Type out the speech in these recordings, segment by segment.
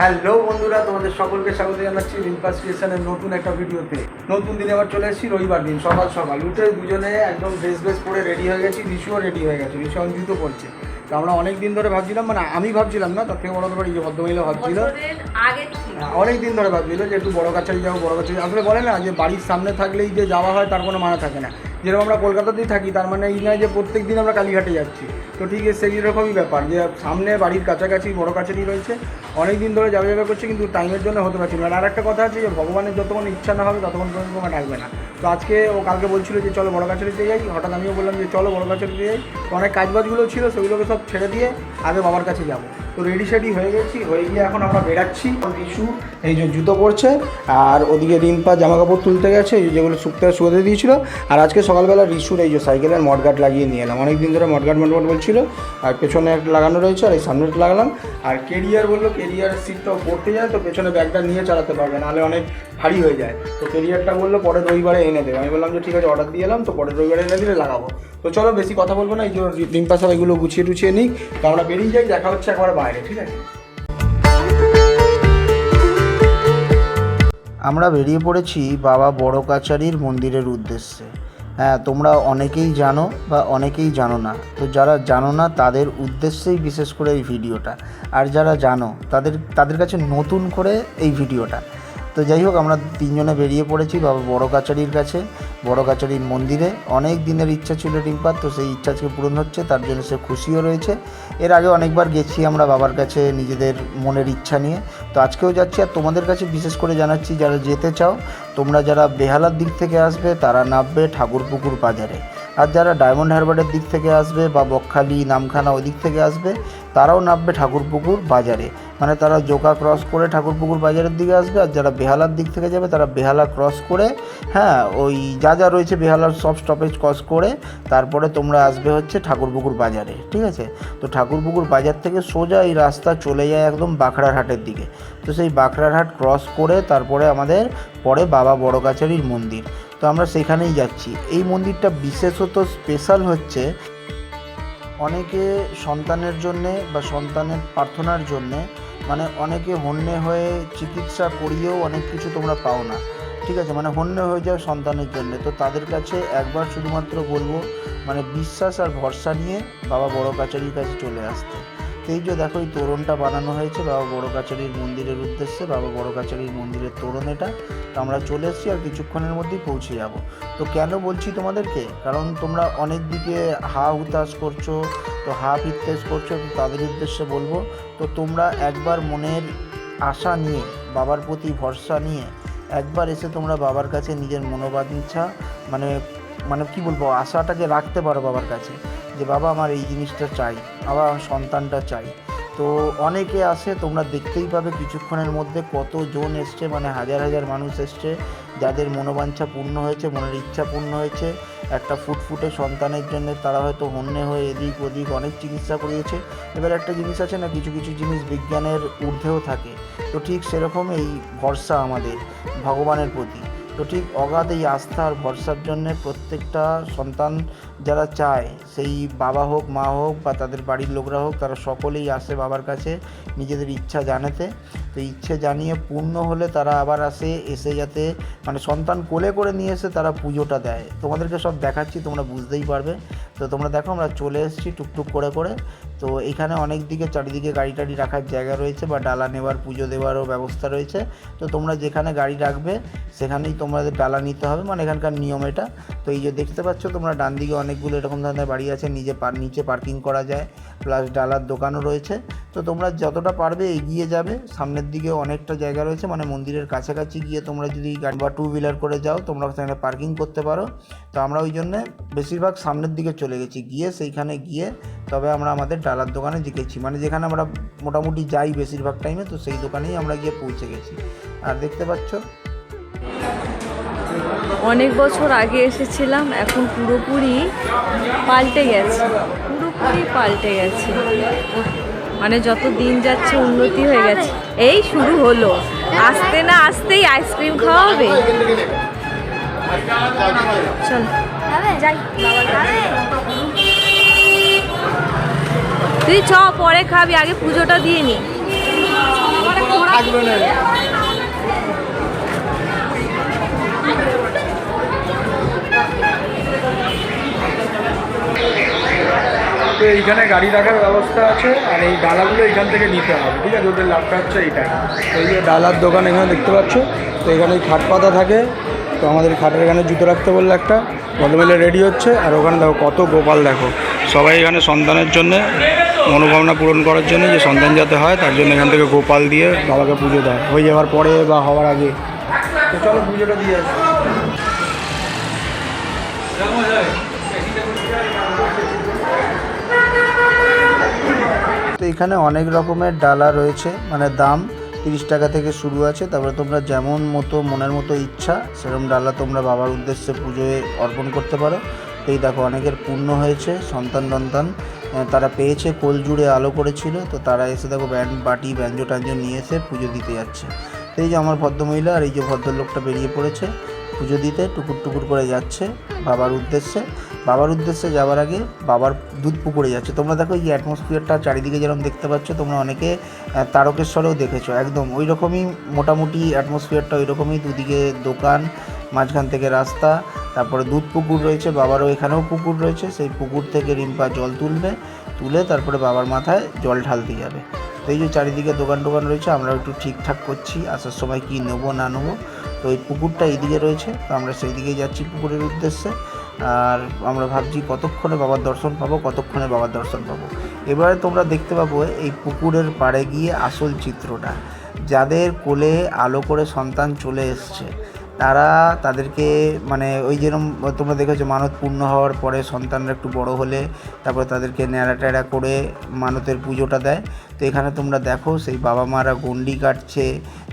Hello বন্ধুরা তোমাদের সকলকে স্বাগত জানাচ্ছি রিম্পাস ক্রিয়েশনের নতুন একটা ভিডিওতে। নতুন দিনে আবার চলে এসেছি রবিবার দিন সকাল সকাল। উঠে দুজনে একদম ড্রেস ড্রেস পরে রেডি হয়ে গেছি রিশুও রেডি হয়ে গেছে রিশু এখন জুতো পরছে তো আমরা অনেক দিন ধরে ভাবছিলাম মানে আমি ভাবছিলাম না তার থেকে বড় করে যে ভদ্রমহিলা ভাবছিল। বছরের অনেক দিন ধরে ভাবছিল যে একটু বড় কাছারি যাব বড় কাছারি আসলে বলে না যে বাড়ির সামনে থাকলেই যে যাওয়া হয় তার কোনো মানে থাকে না। যেরকম আমরা কলকাতাতেই থাকি, তার মানে এই নয় যে প্রত্যেক দিন আমরা কালীঘাটে যাচ্ছি। তো ঠিক আছে, সেই রকমই ব্যাপার যে সামনে বাড়ির কাছাকাছি, বড় কাছারি রয়েছে অনেক দিন ধরে যাবে যাবে করছে, কিন্তু টাইমের জন্য হতে পারছি না। আর একটা কথা আছে যে, ভগবানের যতক্ষণ ইচ্ছা না হবে, ততক্ষণ পর্যন্ত আমার ডাকবে না। তো আজকে ও কালকে বলছিল যে, চলো বড় কাছারিতে যাই। হঠাৎ আমিও বললাম যে, চলো বড় কাছারিতে যাই। অনেক কাজবাজগুলো ছিল, সেগুলোকে সব ছেড়ে দিয়ে আগে বাবার কাছে যাব। তো রেডি সেডি হয়ে গেছি। হয়ে গিয়ে এখন আমরা বেরাচ্ছি রিশু এই যে জুতো পরছে, আর ওদিকে রিম্পা জামা কাপড় তুলতে গেছে যেগুলো শুকতে শুকোতে দিয়েছিল। আর আজকে সকালবেলা রিশুর এই যে সাইকেলের মডগার্ড লাগিয়ে নিয়ে এলাম। অনেক দিন ধরে মডগার্ড মডগার্ড বলছিল, আর পেছনে একটা লাগানো রয়েছে, আর এই সামনে লাগালাম। আর কেরিয়ার বলল, কেরিয়ার সিটটাও পড়তে যায়, তো পেছনে ব্যাগটা নিয়ে চালাতে পারবে, নাহলে অনেক ভারী হয়ে যায়। তো কেরিয়ারটা বলল, পরের রবিবারে এনে দেবে আমি বললাম যে, ঠিক আছে অর্ডার দিয়ে এলাম, তো পরের রবিবারে এনে দিলে লাগাবো। তো চলো, বেশি কথা বলব না, এই যে রিম্পা সব এগুলো গুছিয়ে টুছিয়ে নিই। তো আমরা বেরিয়ে যাই, দেখা হচ্ছে একবার বাইরে ঠিক আছে? আমরা বেরিয়ে পড়েছি বাবা বড় কাচারির মন্দিরের উদ্দেশ্যে। হ্যাঁ তোমরা অনেকেই জানো বা অনেকেই জানো না। তো যারা জানো না, তাদের উদ্দেশ্যেই বিশেষ করে এই ভিডিওটা। আর যারা জানো, তাদের তাদের কাছে নতুন করে এই ভিডিওটা। তো যাই হোক, আমরা তিনজনে বেরিয়ে পড়েছি বাবা বড় কাচারির কাছে, বড় কাচারির মন্দিরে। অনেক দিনের ইচ্ছা ছিল রিম্পার, তো সেই ইচ্ছা আজকে পূরণ হচ্ছে, তার জন্য সে খুশিও রয়েছে। এর আগে অনেকবার গেছি আমরা বাবার কাছে নিজেদের মনের ইচ্ছা নিয়ে। তো আজকেও যাচ্ছি, আর তোমাদের কাছে বিশেষ করে জানাচ্ছি, যারা যেতে চাও, তোমরা যারা বেহালার দিক থেকে আসবে, তারা নামবে ঠাকুরপুকুর বাজারে। আর যারা ডায়মন্ড হারবারের দিক থেকে আসবে বা বকখালি, নামখানা ওই দিক থেকে আসবে, তারাও নামবে ঠাকুরপুকুর বাজারে। মানে তারা জোকা ক্রস করে ঠাকুরপুকুর বাজারের দিকে আসবে আর যারা বেহালার দিক থেকে যাবে, তারা বেহালা ক্রস করে হ্যাঁ ওই যা যা রয়েছে বেহালার সব স্টপেজ ক্রস করে তারপরে তোমরা আসবে হচ্ছে ঠাকুরপুকুর বাজারে, ঠিক আছে? তো ঠাকুরপুকুর বাজার থেকে সোজা এই রাস্তা চলে যায় একদম বাঁকড়ার হাটের দিকে। তো সেই বাঁকড়ার হাট ক্রস করে তারপরে আমাদের পরে বাবা বড় কাছারির মন্দির। তো আমরা সেখানেই যাচ্ছি। এই মন্দিরটা বিশেষত স্পেশাল হচ্ছে অনেকে সন্তানের জন্যে বা সন্তানের প্রার্থনার জন্যে মানে অনেকে হন্যে হয়ে চিকিৎসা করিয়েও অনেক কিছু তোমরা পাও না। ঠিক আছে? মানে হন্যে হয়ে যায় সন্তানের জন্য। তো তাদের কাছে একবার শুধুমাত্র বলব মানে বিশ্বাস আর ভরসা নিয়ে বাবা বড় কাচারির কাছে চলে আসতে। এই যে দেখো, এই তোরণটা বানানো হয়েছে, বাবা বড় কাচারির মন্দিরের উদ্দেশ্যে, বাবা বড় কাচারির মন্দিরের তোরণ এটা। তো আমরা চলে এসেছি আর কিছুক্ষণের মধ্যেই পৌঁছে যাব। তো কেন বলছি তোমাদেরকে? কারণ তোমরা অনেক দিকে হা হুতাশ করছ, তো হা ফিটনেস করছ, তো তাদের উদ্দেশ্যে বলব। তো তোমরা একবার মনের আশা নিয়ে, বাবার প্রতি ভরসা নিয়ে একবার এসে তোমরা বাবার কাছে নিজের মনোবাঞ্ছা মানে মানে কি বলব আশাটাকে রাখতে পারো বাবার কাছে যে বাবা আমার এই জিনিসটা চাই আবার আমার সন্তানটা চাই। তো অনেকে আসে তোমরা দেখতেই পাবে কিছুক্ষণের মধ্যে কতজন এসছে মানে হাজার হাজার মানুষ এসছে, যাদের মনোবাঞ্ছা পূর্ণ হয়েছে, মনের ইচ্ছা পূর্ণ হয়েছে। একটা ফুটফুটে সন্তানের জন্য তারা হয়তো হন্যে হয়ে এদিক ওদিক অনেক চিকিৎসা করিয়েছে। এবার একটা জিনিস আছে না, কিছু কিছু জিনিস বিজ্ঞানের ঊর্ধ্বেও থাকে। তো ঠিক সেরকম এই ভরসা আমাদের, ভগবানের প্রতি। তো ঠিক অগাধ এই আস্থা আর ভরসার জন্যে প্রত্যেকটা সন্তান যারা চায়, সেই বাবা হোক, মা হোক বা তাদের বাড়ির লোকরা হোক, তারা সকলেই আসে বাবার কাছে নিজেদের ইচ্ছা জানাতে। তো ইচ্ছে জানিয়ে পূর্ণ হলে তারা আবার আসে, এসে যাতে মানে সন্তান কোলে করে নিয়ে এসে তারা পুজোটা দেয়। তোমাদেরকে সব দেখাচ্ছি, তোমরা বুঝতেই পারবে। তো তোমরা দেখো, আমরা চলে এসেছি টুকটুক করে করে। তো এখানে অনেক দিকে চারিদিকে গাড়ি টাড়ি রাখার জায়গা রয়েছে বা ডালা নেবার পুজো দেওয়ারও ব্যবস্থা রয়েছে। তো তোমরা যেখানে গাড়ি রাখবে, সেখানেই তোমাদের ডালা নিতে হবে মানে এখানকার নিয়ম এটা। তো এই যে দেখতে পাচ্ছ তোমরা, ডান দিকে অনেকগুলো এরকম ধরনের বাড়ি আছে, নিজে পার নিচে পার্কিং করা যায়, প্লাস ডালার দোকানও রয়েছে। তো তোমরা যতটা পারবে এগিয়ে যাবে, সামনের দিকে অনেকটা জায়গা রয়েছে মানে মন্দিরের কাছাকাছি গিয়ে তোমরা যদি গাড়ি বা টু হুইলার করে যাও, তোমরা সেখানে পার্কিং করতে পারো। তো আমরা ওই জন্যে বেশিরভাগ সামনের দিকে চলে গেছি, গিয়ে সেইখানে গিয়ে তবে আমরা আমাদের ডালার দোকানে গেছি মানে যেখানে আমরা মোটামুটি যাই বেশিরভাগ টাইমে তো সেই দোকানেই আমরা গিয়ে পৌঁছে গেছি। আর দেখতে পাচ্ছ অনেক বছর আগে এসেছিলাম, এখন পুরোপুরি পাল্টে গেছে। পুরোপুরি পাল্টে গেছে। মানে যত দিন যাচ্ছে উন্নতি হয়ে গেছে। এই শুরু হলো। আসতে না আসতেই আইসক্রিম খাওয়া হবে। চল। তুই চ, পরে খাবি, আগে পুজোটা দিয়ে নি। তো এইখানে গাড়ি রাখার ব্যবস্থা আছে, আর এই ডালাগুলো এখান থেকে নিতে হবে, ঠিক আছে? ওদের লাভটা হচ্ছে এইটাই। তো এই যে ডালার দোকান এখানে দেখতে পাচ্ছ, তো এখানে খাট পাতা থাকে, তো আমাদের খাটের এখানে জুতো রাখতে বললে একটা ভদ্রমেলে রেডি হচ্ছে, আর ওখানে দেখো কত গোপাল, দেখো। সবাই এখানে সন্তানের জন্য, মনোভাবনা পূরণ করার জন্য যে সন্তান যাতে হয়, তার জন্য এখান থেকে গোপাল দিয়ে বাবাকে পুজো দেয় হয়ে যাওয়ার পরে বা হওয়ার আগে। তো চলো পুজোটা দিয়ে আসি। এখানে অনেক রকমের ডালা রয়েছে মানে দাম তিরিশ টাকা থেকে শুরু আছে। তারপরে তোমরা যেমন মতো, মনের মতো ইচ্ছা, সেরকম ডালা তোমরা বাবার উদ্দেশ্যে পুজোয় অর্পণ করতে পারো। এই দেখো, অনেকের পূর্ণ হয়েছে, সন্তান টন্তান তারা পেয়েছে, কোল জুড়ে আলো করেছিল। তো তারা এসে দেখো ব্যান্ড বাটি, ব্যঞ্জো ট্যাঞ্জো নিয়ে এসে পুজো দিতে যাচ্ছে। এই যে আমার ভদ্রমহিলা আর এই যে ভদ্রলোকটা বেরিয়ে পড়েছে পুজো দিতে, টুকুর টুকুর করে যাচ্ছে বাবার উদ্দেশ্যে। বাবার উদ্দেশ্যে যাওয়ার আগে বাবার দুধ পুকুরে যাচ্ছে। তোমরা দেখো এই অ্যাটমসফিয়ারটা চারিদিকে যেরকম দেখতে পাচ্ছ, তোমরা অনেকে তারকেশ্বরেও দেখেছ। একদম ওই রকমই মোটামুটি অ্যাটমসফিয়ারটা ওই রকমই দুদিকে দোকান, মাঝখান থেকে রাস্তা, তারপরে দুধ পুকুর রয়েছে, বাবারও এখানেও পুকুর রয়েছে। সেই পুকুর থেকে রিম্পা জল তুলবে, তুলে তারপরে বাবার মাথায় জল ঢালতে যাবে। তো এই যে চারিদিকে দোকান টোকান রয়েছে আমরা একটু ঠিকঠাক করছি, আসার সময় কি নেব, না নেব। তো এই পুকুরটা এইদিকে রয়েছে, তো আমরা সেই দিকেই যাচ্ছি পুকুরের উদ্দেশ্যে। আর আমরা ভাবছি কতক্ষণে বাবার দর্শন পাবো, কতক্ষণে বাবার দর্শন পাবো। এবারে তোমরা দেখতে পাবো এই পুকুরের পাড়ে গিয়ে আসল চিত্রটা। যাদের কোলে আলো করে সন্তান চলে এসছে তারা তাদেরকে মানে ওই যেরকম তোমরা দেখেছ মানত পূর্ণ হওয়ার পরে সন্তানরা একটু বড় হলে তারপরে তাদেরকে ন্যাড়া ট্যাড়া করে মানতের পুজোটা দেয়। তো এখানে তোমরা দেখো সেই বাবা মারা গন্ডি কাটছে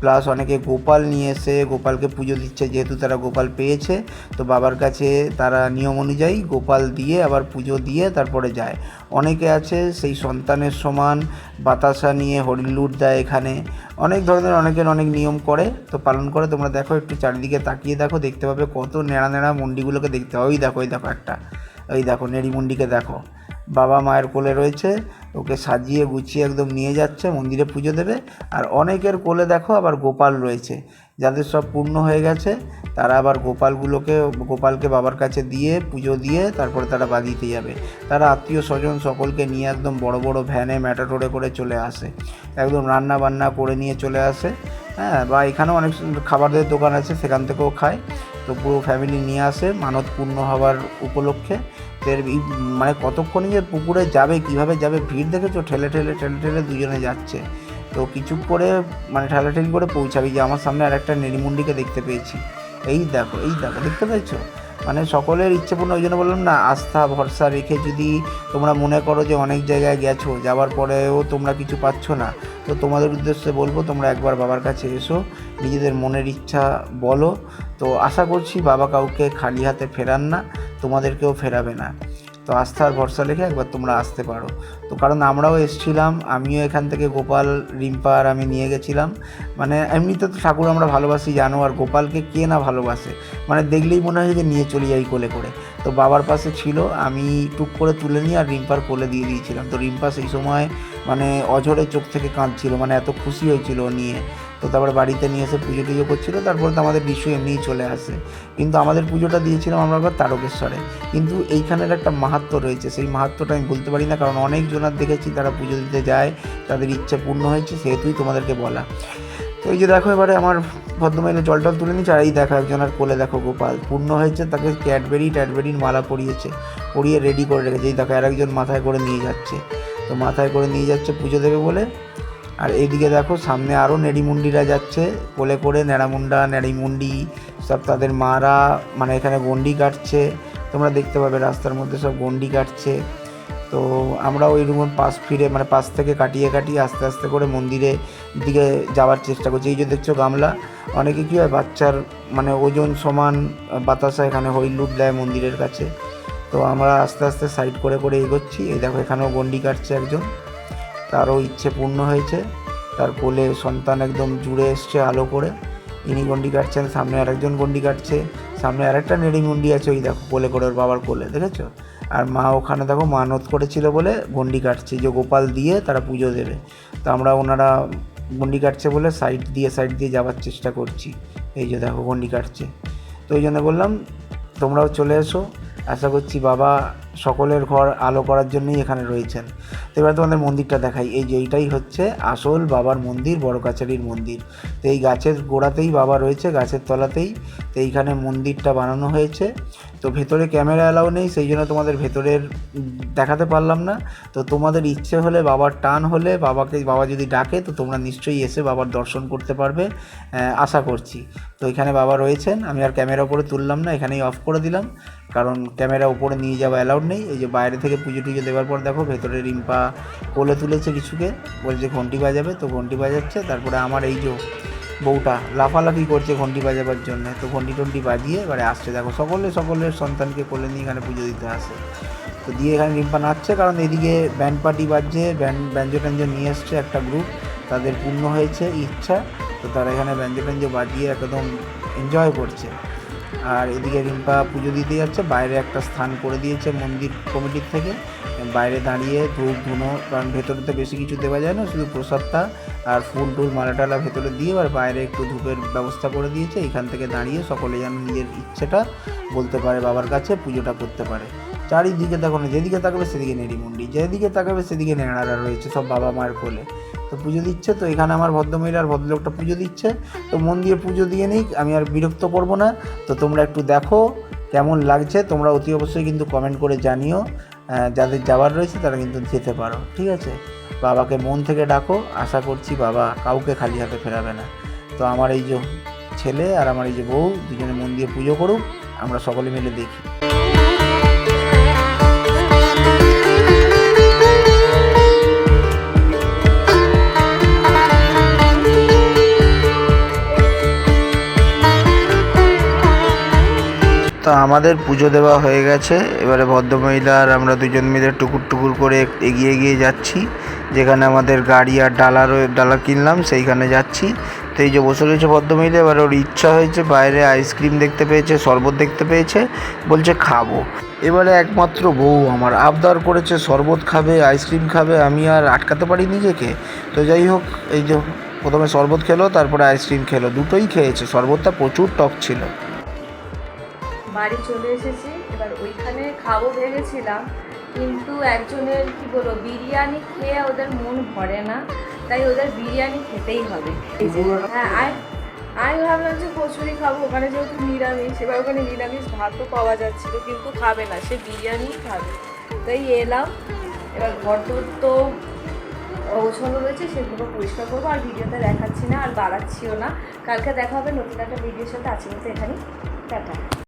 প্লাস অনেকে গোপাল নিয়ে এসে গোপালকে পুজো দিচ্ছে যেহেতু তারা গোপাল পেয়েছে। তো বাবার কাছে তারা নিয়ম অনুযায়ী গোপাল দিয়ে আবার পুজো দিয়ে তারপরে যায়। অনেকে আছে সেই সন্তানের সমান বাতাসা নিয়ে হরিণ লুট দেয় এখানে। অনেক ধরনের অনেকের অনেক নিয়ম করে, তো পালন করে। তোমরা দেখো, একটু চারিদিকে তাকিয়ে দেখো, দেখতে পাবে কত নেড়া নেড়া মন্ডিগুলোকে দেখতে হবে ওই দেখো ওই দেখো একটা, ওই দেখো, নেড়ি মুন্ডিকে দেখো। বাবা মায়ের কোলে রয়েছে, ওকে সাজিয়ে গুছিয়ে একদম নিয়ে যাচ্ছে, মন্দিরে পুজো দেবে। আর অনেকের কোলে দেখো, আবার গোপাল রয়েছে। যাদের সব পূর্ণ হয়ে গেছে, তারা আবার গোপালগুলোকে, গোপালকে বাবার কাছে দিয়ে, পুজো দিয়ে তারপরে তারা বাদিতে যাবে। তারা আত্মীয় স্বজন সকলকে নিয়ে একদম বড় বড় ভ্যানে ম্যাটাটোরে করে চলে আসে। একদম রান্না বান্না করে নিয়ে চলে আসে। হ্যাঁ বা এখানেও অনেক খাবারের দোকান আছে, সেখান থেকেও খায়। তো পুরো ফ্যামিলি নিয়ে আসে মানত পূর্ণ হওয়ার উপলক্ষে। মানে কতক্ষণে যে পুকুরে যাবে, কীভাবে যাবে, ভিড় দেখেছ? ঠেলে ঠেলে ঠেলে ঠেলে দুজনে যাচ্ছে। তো কিছু করে মানে ঠেলাঠেলি করে পৌঁছাবি যে আমার সামনে আর একটা নেড়িমুন্ডিকে দেখতে পেয়েছি। এই দেখো এই দেখো, দেখতে পেয়েছ? মানে সকলের ইচ্ছেপূর্ণ ওই জন্য বললাম না, আস্থা, ভরসা রেখে যদি তোমরা মনে করো যে অনেক জায়গায় গেছো যাওয়ার পরেও তোমরা কিছু পাচ্ছ না, তো তোমাদের উদ্দেশ্যে বলব তোমরা একবার বাবার কাছে এসো, নিজেদের মনের ইচ্ছা বলো। তো আশা করছি বাবা কাউকে খালি হাতে ফেরান না, তোমাদেরকেও ফেরাবে না। তো আস্থার ভরসা রেখে একবার তোমরা আসতে পারো। তো কারণ আমরাও এসেছিলাম, আমিও এখান থেকে গোপাল, রিম্পা আর আমি নিয়ে গেছিলাম। মানে এমনিতে তো ঠাকুর আমরা ভালোবাসি, জানো, আর গোপালকে কে না ভালোবাসে? মানে দেখলেই মনে হয় যে নিয়ে চলে যাই কোলে করে। তো বাবার পাশে ছিল, আমি টুক করে তুলে নিয়ে আর রিম্পার কোলে দিয়ে দিয়েছিলাম। তো রিম্পা সেই সময় মানে অঝরে চোখ থেকে কাঁদছিল মানে এত খুশি হয়েছিল নিয়ে। তো তারপরে বাড়িতে নিয়ে এসে পুজো টুজো করছিল, তারপরে তো আমাদের বিশ্ব এমনিই চলে আসে। কিন্তু আমাদের পুজোটা দিয়েছিলাম আমরা আবার তারকেশ্বরে। কিন্তু এইখানের একটা মাহাত্ম্য রয়েছে, সেই মাহাত্ম্যটা আমি বলতে পারি না, কারণ অনেক জনার দেখেছি তারা পুজো দিতে যায়, তাদের ইচ্ছে পূর্ণ হয়েছে, সেহেতুই তোমাদেরকে বলা। তো এই যে দেখো, এবারে আমার ভদ্রমহিলা জল টল তুলে নিচ্ছে, আর এই দেখো একজনের কোলে দেখো গোপাল, পূর্ণ হয়েছে, তাকে ক্যাডবেরি ট্যাডবেরির মালা পরিয়েছে, পরিয়ে রেডি করে রেখেছে। এই দেখো, আর একজন মাথায় করে নিয়ে যাচ্ছে। তো মাথায় করে নিয়ে যাচ্ছে পুজো দেবে বলে আর এইদিকে দেখো, সামনে আরও নেড়িমুন্ডিরা যাচ্ছে। কোলে করে নেড়ামুন্ডা, নেড়িমুন্ডি, সব তাদের মারা মানে এখানে গন্ডি কাটছে। তোমরা দেখতে পাবে রাস্তার মধ্যে সব গন্ডি কাটছে। তো আমরা ওই রকম পাশ ফিরে মানে পাশ থেকে কাটিয়ে কাটিয়ে আস্তে আস্তে করে মন্দিরে দিকে যাওয়ার চেষ্টা করছি। এই যে দেখছ গামলা, অনেকে কী হয় বাচ্চার মানে ওজন সমান, বাতাসা এখানে হইলুট দেয় মন্দিরের কাছে। তো আমরা আস্তে আস্তে সাইড করে করে এগোচ্ছি। এই দেখো এখানেও গন্ডি কাটছে একজন। তারও ইচ্ছে পূর্ণ হয়েছে। তার কোলে সন্তান একদম জুড়ে এসছে আলো করে। ইনি গন্ডি কাটছেন, সামনে আরেকজন গন্ডি কাটছে, সামনে আরেকটা নেড়ি গন্ডি আছে, ওই দেখো কোলে করে ওর বাবার কোলে, দেখেছ? আর মা ওখানে দেখো মানত করেছিল বলে গন্ডি কাটছে, যে গোপাল দিয়ে তারা পুজো দেবে। তো আমরা ওনারা গন্ডি কাটছে বলে সাইড দিয়ে সাইড দিয়ে যাওয়ার চেষ্টা করছি। এই যে দেখো গন্ডি কাটছে। তো ওই জন্য বললাম, তোমরাও চলে এসো। আশা করছি বাবা সকলের ঘর আলো করার জন্যই এখানে রয়েছেন। তো এবার তোমাদের মন্দিরটা দেখাই। এই যে এইটাই হচ্ছে আসল বাবার মন্দির, বড় কাছারির মন্দির। তো এই গাছের গোড়াতেই বাবা রয়েছে, গাছের তলাতেই। তো এইখানে মন্দিরটা বানানো হয়েছে। তো ভেতরে ক্যামেরা অ্যালাউ নেই, সেই জন্য তোমাদের ভেতরের দেখাতে পারলাম না। তো তোমাদের ইচ্ছে হলে বাবার টান হলে বাবাকে, বাবা যদি ডাকে, তো তোমরা নিশ্চয়ই এসে বাবার দর্শন করতে পারবে আশা করছি। তো এখানে বাবা রয়েছেন। আমি আর ক্যামেরা উপরে তুললাম না, এখানেই অফ করে দিলাম। কারণ ক্যামেরা উপরে নিয়ে যাওয়া অ্যালাউড নেই, এই যে বাইরে থেকে পুজো টুজো দেওয়ার পর দেখো ভেতরে রিম্পা কোলে তুলেছে কিছুকে বলছে ঘন্টি বাজাবে, তো ঘন্টি বাজাচ্ছে, তারপরে আমার এই যে বউটা লাফালাফি করছে ঘন্টি বাজাবার জন্য, তো ঘন্টি টন্টি বাজিয়ে এবারে আসছে। দেখো সকলে সকলের সন্তানকে কোলে নিয়ে এখানে পুজো দিতে আসে। তো দিয়ে এখানে রিম্পা নাচছে, কারণ এদিকে ব্যান্ড পার্টি বাজছে, ব্যান্ড, ব্যঞ্জো ট্যাঞ্জো নিয়ে এসছে একটা গ্রুপ তাদের পূর্ণ হয়েছে ইচ্ছা, তো তারা এখানে ব্যঞ্জো ট্যাঞ্জো বাজিয়ে একদম এনজয় করছে। আর এদিকে রিম্পা পুজো দিতে যাচ্ছে, বাইরে একটা স্থান করে দিয়েছে মন্দির কমিটির থেকে। বাইরে দাঁড়িয়ে ধূপ, ধুনো, কারণ ভেতরে তো বেশি কিছু দেওয়া যায় না, শুধু প্রসাদটা আর ফুল টুল, মালা টালা ভেতরে দিয়ে আর বাইরে একটু ধূপের ব্যবস্থা করে দিয়েছে। এখান থেকে দাঁড়িয়ে সকলে যেন নিজের ইচ্ছেটা বলতে পারে বাবার কাছে, পুজোটা করতে পারে। চারিদিকে দেখো না, যেদিকে তাকাবে সেদিকে নেড়ি নেড়িমুন্ডি যেদিকে তাকাবে সেদিকে নেড়ারা রয়েছে সব বাবা মায়ের কোলে। তো পুজো দিচ্ছে তো, এখানে আমার ভদ্রমহিলা আর ভদ্রলোকটা পুজো দিচ্ছে। তো মন দিয়ে পুজো দিয়ে নিই আমি আর বিরক্ত করব না। তো তোমরা একটু দেখো কেমন লাগছে, তোমরা অতি অবশ্যই কিন্তু কমেন্ট করে জানিও। যাদের যাওয়ার রয়েছে তারা কিন্তু যেতে পারো, ঠিক আছে? বাবাকে মন থেকে ডাকো, আশা করছি বাবা কাউকে খালি হাতে ফেরাবে না। তো আমার এই যে ছেলে আর আমার এই যে বউ, দুজনে মন দিয়ে পুজো করুক, আমরা সকলে মিলে দেখি। আমাদের পুজো দেওয়া হয়ে গেছে। এবারে ভদ্রমহিলা আর আমরা দুজন মিলে টুকুর টুকুর করে এগিয়ে এগিয়ে যাচ্ছি। যেখানে আমাদের গাড়ি আর ডালা ডালা কিনলাম, সেইখানে যাচ্ছি। তো এই যে বসে রয়েছে ভদ্রমহিলা, এবার ওর ইচ্ছা হয়েছে বাইরে আইসক্রিম দেখতে পেয়েছে, শরবত দেখতে পেয়েছে, বলছে খাব। এবারে একমাত্র বউ আমার আবদার করেছে, শরবত খাবে, আইসক্রিম খাবে, আমি আর আটকাতে পারি নিজেকে। তো যাই হোক, এই যে প্রথমে শরবত খেলো, তারপরে আইসক্রিম খেলো, দুটোই খেয়েছে, শরবতটা প্রচুর টক ছিল। বাড়ি চলে এসেছি। এবার ওইখানে খাব ভেবেছিলাম কিন্তু একজনের কি বলব বিরিয়ানি খেয়ে ওদের মন ভরে না তাই ওদের বিরিয়ানি খেতেই হবে। হ্যাঁ আর আমি ভাবলাম যে কচুরি খাব ওখানে যেহেতু নিরামিষ এবার ওখানে নিরামিষ ভাতও পাওয়া যাচ্ছিল কিন্তু খাবে না সে বিরিয়ানি খাবে। তাই এলাম এবার ঘর তো ওছানো রয়েছে সেগুলো পরিষ্কার করব আর ভিডিওতে দেখাচ্ছি না আর বাড়াচ্ছিও না। কালকে দেখা হবে নতুন একটা ভিডিওর সাথে আজকের মতো এখানেই টাটা।